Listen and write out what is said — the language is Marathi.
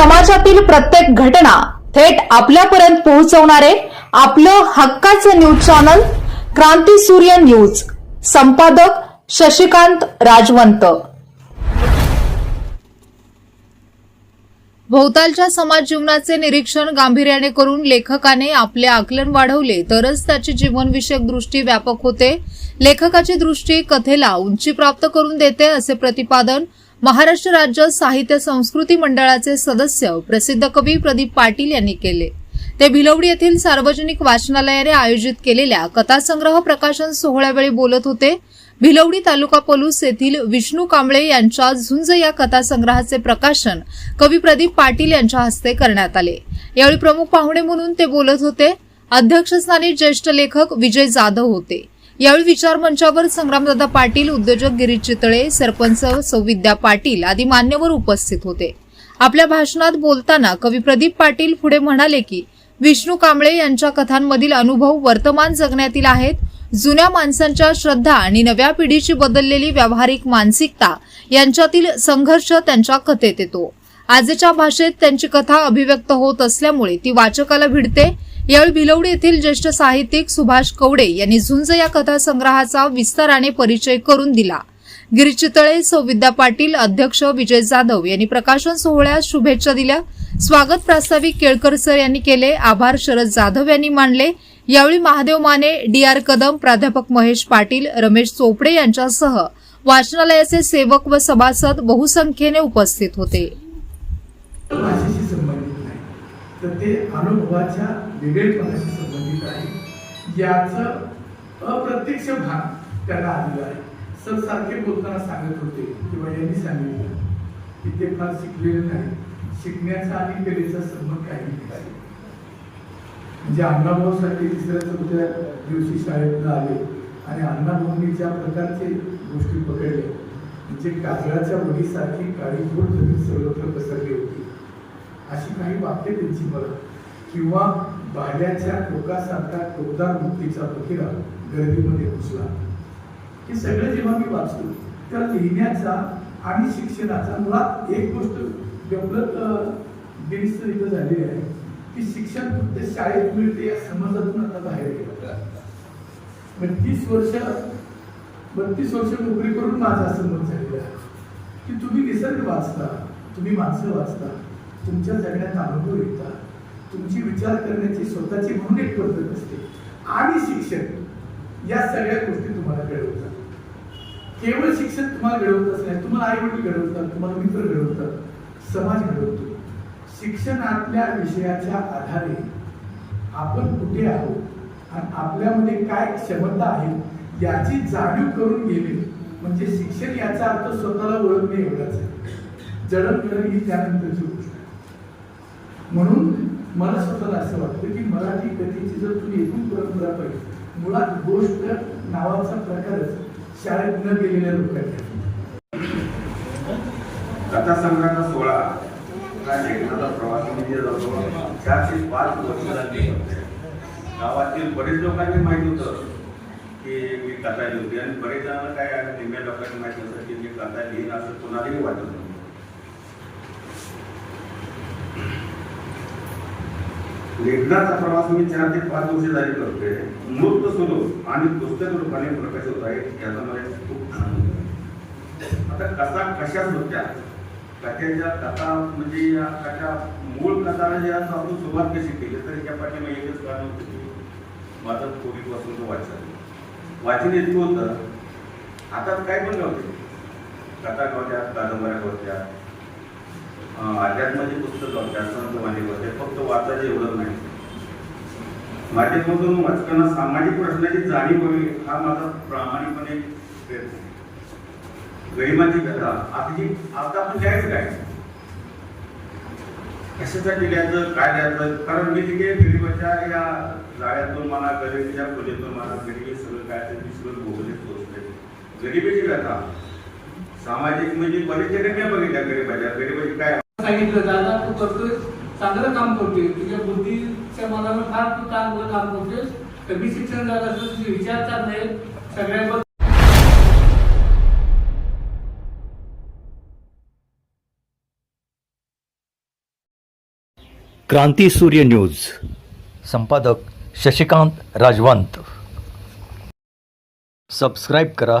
समाजातील प्रत्येक घटना थेट आपल्यापर्यंत पोहोचवणारे आपलं हक्काचं न्यूज चॅनल क्रांती सूर्य न्यूज. संपादक शशिकांत राजवंत. भोवतालच्या समाज जीवनाचे निरीक्षण गांभीर्याने करून लेखकाने आपले आकलन वाढवले तरच त्याची जीवनविषयक दृष्टी व्यापक होते. लेखकाची दृष्टी कथेला उंची प्राप्त करून देते असे प्रतिपादन महाराष्ट्र राज्य साहित्य संस्कृती मंडळाचे सदस्य प्रसिद्ध कवी प्रदीप पाटील यांनी केले. ते भिलवडी येथील सार्वजनिक वाचनालयाने आयोजित केलेल्या कथासंग्रह प्रकाशन सोहळ्यावेळी बोलत होते. भिलवडी तालुका पलूस येथील विष्णू कांबळे यांच्या झुंज या कथासंग्रहाचे प्रकाशन कवी प्रदीप पाटील यांच्या हस्ते करण्यात आले. यावेळी प्रमुख पाहुणे म्हणून ते बोलत होते. अध्यक्षस्थानी ज्येष्ठ लेखक विजय जाधव होते. यावेळी विचार मंचावर संग्रामदादा पाटील उद्योजक गिरीश चितळे सरपंच सौविद्या पाटील आदी मान्यवर उपस्थित होते. आपल्या भाषणात बोलताना कवी प्रदीप पाटील पुढे म्हणाले की विष्णू कांबळे यांच्या कथांमधील अनुभव वर्तमान जगण्यातील आहेत. जुन्या माणसांच्या श्रद्धा आणि नव्या पिढीची बदललेली व्यावहारिक मानसिकता यांच्यातील संघर्ष त्यांच्या कथेत येतो. आजच्या भाषेत त्यांची कथा अभिव्यक्त होत असल्यामुळे ती वाचकाला भिडते. यावेळी भिलवडी येथील ज्येष्ठ साहित्यिक सुभाष कवडे यांनी झुंज या कथासंग्रहाचा विस्ताराने परिचय करून दिला. गिरचितळे सौविद्या पाटील अध्यक्ष विजय जाधव यांनी प्रकाशन सोहळ्यास शुभेच्छा दिल्या. स्वागत प्रास्ताविक केळकर सर यांनी केले. आभार शरद जाधव यांनी मानले. यावेळी महादेव माने डी आर कदम प्राध्यापक महेश पाटील रमेश चोपडे यांच्यासह वाचनालयाचे सेवक व सभासद बहुसंख्येने उपस्थित होते. भाषेशी संबंधित नाही तर ते अनुभवाच्या वेगळेपणाशी संबंधित आहे. याचं अप्रत्यक्ष भाग त्याला आलेला आहे. सर सारखे बोलताना सांगत होते किंवा यांनी सांगितलं की ते फार शिकलेले नाही. शिकण्याचा आणि कलेचा संबंध काही नाही. म्हणजे अण्णाभाऊसाठी तिसऱ्या चौथ्या दिवशी शाळेतनं आले आणि अण्णाभाऊंनी ज्या प्रकारचे गोष्टी पकडल्या म्हणजे काजळाच्या वडीसारखी काळी गोड जमीन सर्वत्र पसरली होती. अशी काही वाक्य त्यांची बघा किंवा भाड्याच्या टोकासारखा टोकदार मुक्तीचा फकीरा गर्दीमध्ये घुसला हे सगळं जेव्हा मी वाचतो तर लिहिण्याचा आणि शिक्षणाचा मुळात एक गोष्ट डेव्हलप गिरीस्त इथं झालेली आहे. की शिक्षण फक्त शाळेत मिळते या समाजातून आता बाहेर गेलं. बत्तीस वर्ष बत्तीस वर्ष नोकरी करून माझं असं मत झालेलं आहे. की तुम्ही निसर्ग वाचता तुम्ही माणसं वाचता. तुमच्या जगण्याचा अनुभव येतात. तुमची विचार करण्याची स्वतःची म्हणून एक पद्धत असते. आणि शिक्षण या सगळ्या गोष्टी तुम्हाला घडवतात. केवळ शिक्षण तुम्हाला घडवतच नाही तुम्हाला आई वडील घडवतात तुम्हाला मित्र घडवतात समाज घडवतो. शिक्षणातल्या विषयाच्या आधारे आपण कुठे आहोत आणि आपल्यामध्ये काय क्षमता आहे याची जाणीव करून गेले म्हणजे शिक्षण याचा अर्थ स्वतःला ओळखणे एवढाच आहे. जडणघडण ही त्यानंतरची म्हणून मला स्वतःला असं वाटतं की मराठी कथेची जर तुम्ही एकूण परंपरा पाहिजे मुळात गोष्ट नावाचा प्रकारच शाळेत न गेलेल्या लोकांनी कथासंग्रहाचा सोहळा. हा लेखनाचा प्रवास म्हणजे जवळजवळ चारशे पाच वर्ष झाली गावातील बरेच लोकांनी माहीत होतं की मी कथा लिहिते आणि बरेच जणांना काय आहे निम्या लोकांनी माहीत होतं की मी कथा लिहीन असं कोणालाही वाटत नव्हतं. लेखनाचा प्रवास मी चार ते पाच वर्ष जारी करतोय. मूर्त स्वरूप आणि पुस्तक रूपाने प्रकाशित होत आहे याचा मला खूप आनंद आता कथा कशाच होत्या कथेच्या कथा म्हणजे या कथा मूळ कथाला जे आपण सुरुवात कशी केली तर त्या पाठीमा एकच कारण होतं की माझं पूर्वीपासूनचं वाचन वाचन इतकं होतं हातात काय पण गावते कथा गावत्या कादंबऱ्या गावत्या अध्यात्माची पुस्तकं शासनाचं संत मालिक फक्त वाचायचं एवढं नाही. माध्यमातून वाचकांना सामाजिक प्रश्नाची जाणीव व्हावी हा माझा प्रामाणिकपणे प्रयत्न कथा आता जी आता आपण द्यायचं काय? कशासाठी द्यायचं काय द्यायचं कारण मी तिथे गरिबाच्या या जाळ्यातून मला गरिबीच्या खोलीतून मला गरिबी सगळं काय असेल मी सगळं भोगले पोचले गरिबीची कथा. सामाजिक म्हणजे बरेचसे घटना बघितल्या गरिबाच्या. गरिबाची काय सांगितलं दादा तू करतोय चांगलं काम करतोय तुझ्या बुद्धीच्या मनावर फार तू चांगलं काम करतोय कमी शिक्षण झालं असं तुझे विचार चालले सगळ्या क्रांती सूर्य न्यूज. संपादक शशिकांत राजवंत. सबस्क्राईब करा.